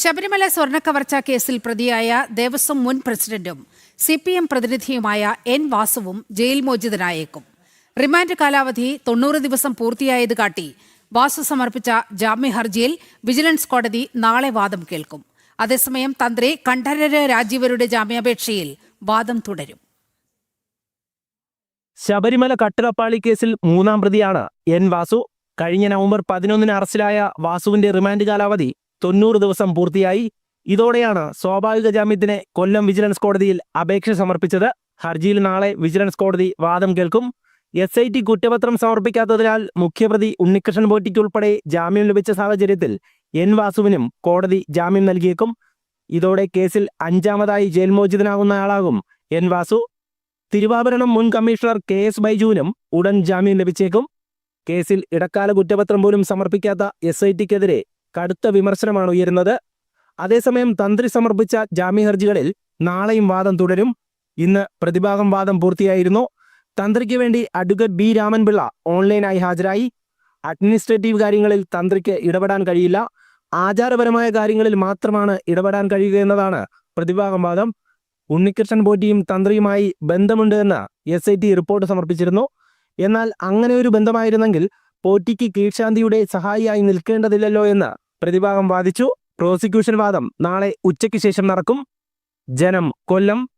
ശബരിമല സ്വർണക്കവർച്ച കേസിൽ പ്രതിയായ ദേവസ്വം മുൻ പ്രസിഡന്റും സി പി എം പ്രതിനിധിയുമായ എൻ വാസുവും ജയിൽ മോചിതനായേക്കും. റിമാൻഡ് കാലാവധി തൊണ്ണൂറ് ദിവസം പൂർത്തിയായത് കാട്ടി വാസു സമർപ്പിച്ച ജാമ്യ ഹർജിയിൽ വിജിലൻസ് കോടതി നാളെ വാദം കേൾക്കും. അതേസമയം തന്ത്രി കണ്ഠരര് രാജീവരുടെ ജാമ്യാപേക്ഷയിൽ വാദം തുടരും. ശബരിമല കട്ടിടപ്പാളി കേസിൽ മൂന്നാം പ്രതിയാണ് എൻ വാസു. കഴിഞ്ഞ നവംബർ പതിനൊന്നിന് അറസ്റ്റിലായ വാസുവിന്റെ റിമാൻഡ് കാലാവധി തൊണ്ണൂറ് ദിവസം പൂർത്തിയായി. ഇതോടെയാണ് സ്വാഭാവിക ജാമ്യത്തിന് കൊല്ലം വിജിലൻസ് കോടതിയിൽ അപേക്ഷ സമർപ്പിച്ചത്. ഹർജിയിൽ നാളെ വിജിലൻസ് കോടതി വാദം കേൾക്കും. എസ് ഐ ടി കുറ്റപത്രം സമർപ്പിക്കാത്തതിനാൽ മുഖ്യപ്രതി ഉണ്ണികൃഷ്ണൻ പോറ്റിക്കുൾപ്പെടെ ജാമ്യം ലഭിച്ച സാഹചര്യത്തിൽ എൻ വാസുവിനും കോടതി ജാമ്യം നൽകിയേക്കും. ഇതോടെ കേസിൽ അഞ്ചാമതായി ജയിൽ മോചിതനാകുന്നയാളാകും എൻ വാസു. തിരുവാഭരണം മുൻ കമ്മീഷണർ കെ എസ് ബൈജുവിനും ഉടൻ ജാമ്യം ലഭിച്ചേക്കും. കേസിൽ ഇടക്കാല കുറ്റപത്രം പോലും സമർപ്പിക്കാത്ത എസ് ഐ ടിക്കെതിരെ കടുത്ത വിമർശനമാണ് ഉയരുന്നത്. അതേസമയം തന്ത്രി സമർപ്പിച്ച ജാമ്യ ഹർജികളിൽ നാളെയും വാദം തുടരും. ഇന്ന് പ്രതിഭാഗം വാദം പൂർത്തിയായിരുന്നു. തന്ത്രിക്ക് വേണ്ടി അഡ്വക്കേറ്റ് ബി രാമൻപിള്ള ഓൺലൈനായി ഹാജരായി. അഡ്മിനിസ്ട്രേറ്റീവ് കാര്യങ്ങളിൽ തന്ത്രിക്ക് ഇടപെടാൻ കഴിയില്ല. ആചാരപരമായ കാര്യങ്ങളിൽ മാത്രമാണ് ഇടപെടാൻ കഴിയുക എന്നതാണ് പ്രതിഭാഗം വാദം. ഉണ്ണികൃഷ്ണൻ പോറ്റിയും തന്ത്രിയുമായി ബന്ധമുണ്ട് എന്ന് എസ് റിപ്പോർട്ട് സമർപ്പിച്ചിരുന്നു. എന്നാൽ അങ്ങനെ ഒരു ബന്ധമായിരുന്നെങ്കിൽ പോറ്റിക്ക് കീഴ്ശാന്തിയുടെ സഹായിയായി നിൽക്കേണ്ടതില്ലല്ലോ എന്ന് പ്രതിഭാഗം വാദിച്ചു. പ്രോസിക്യൂഷൻ വാദം നാളെ ഉച്ചയ്ക്ക് ശേഷം നടക്കും. ജനം കൊല്ലം.